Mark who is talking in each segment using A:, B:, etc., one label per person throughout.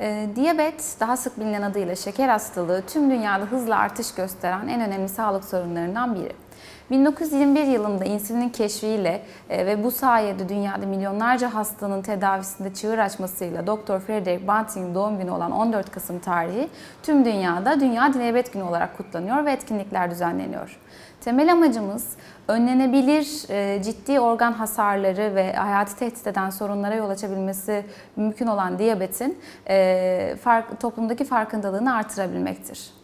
A: Ee, diyabet, daha sık bilinen adıyla şeker hastalığı, tüm dünyada hızla artış gösteren en önemli sağlık sorunlarından biri. 1921 yılında insülinin keşfiyle e, ve bu sayede dünyada milyonlarca hastanın tedavisinde çığır açmasıyla Dr. Frederick Banting'in doğum günü olan 14 Kasım tarihi tüm dünyada Dünya Diyabet Günü olarak kutlanıyor ve etkinlikler düzenleniyor. Temel amacımız önlenebilir e, ciddi organ hasarları ve hayati tehdit eden sorunlara yol açabilmesi mümkün olan diyabetin e, toplumdaki farkındalığını artırabilmektir.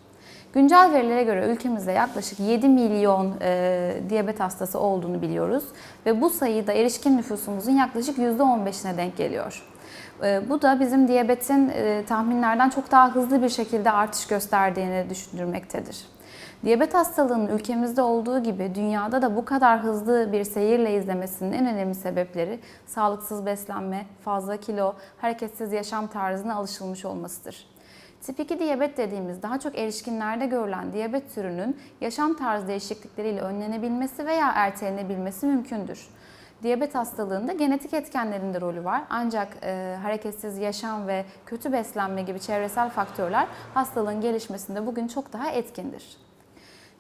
A: Güncel verilere göre ülkemizde yaklaşık 7 milyon e, diyabet hastası olduğunu biliyoruz ve bu sayı da erişkin nüfusumuzun yaklaşık %15'ine denk geliyor. E, bu da bizim diyabetin e, tahminlerden çok daha hızlı bir şekilde artış gösterdiğini düşündürmektedir. Diyabet hastalığının ülkemizde olduğu gibi dünyada da bu kadar hızlı bir seyirle izlemesinin en önemli sebepleri sağlıksız beslenme, fazla kilo, hareketsiz yaşam tarzına alışılmış olmasıdır. Tip 2 diyabet dediğimiz daha çok erişkinlerde görülen diyabet türünün yaşam tarzı değişiklikleriyle önlenebilmesi veya ertelenebilmesi mümkündür. Diyabet hastalığında genetik etkenlerin de rolü var. Ancak e, hareketsiz yaşam ve kötü beslenme gibi çevresel faktörler hastalığın gelişmesinde bugün çok daha etkindir.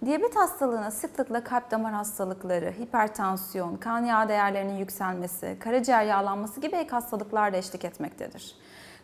A: Diyabet hastalığına sıklıkla kalp damar hastalıkları, hipertansiyon, kan yağ değerlerinin yükselmesi, karaciğer yağlanması gibi ek hastalıklar da eşlik etmektedir.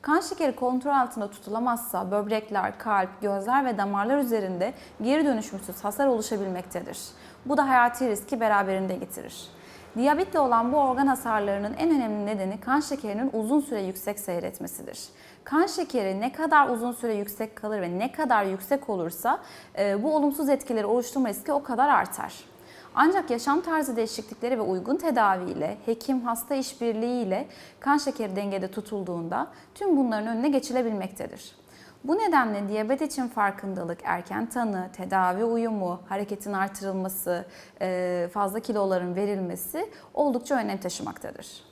A: Kan şekeri kontrol altında tutulamazsa böbrekler, kalp, gözler ve damarlar üzerinde geri dönüşümsüz hasar oluşabilmektedir. Bu da hayati riski beraberinde getirir. Diyabetle olan bu organ hasarlarının en önemli nedeni kan şekerinin uzun süre yüksek seyretmesidir. Kan şekeri ne kadar uzun süre yüksek kalır ve ne kadar yüksek olursa e, bu olumsuz etkileri oluşturma riski o kadar artar. Ancak yaşam tarzı değişiklikleri ve uygun tedaviyle, hekim hasta işbirliğiyle kan şekeri dengede tutulduğunda tüm bunların önüne geçilebilmektedir. Bu nedenle diyabet için farkındalık, erken tanı, tedavi uyumu, hareketin artırılması, fazla kiloların verilmesi oldukça önem taşımaktadır.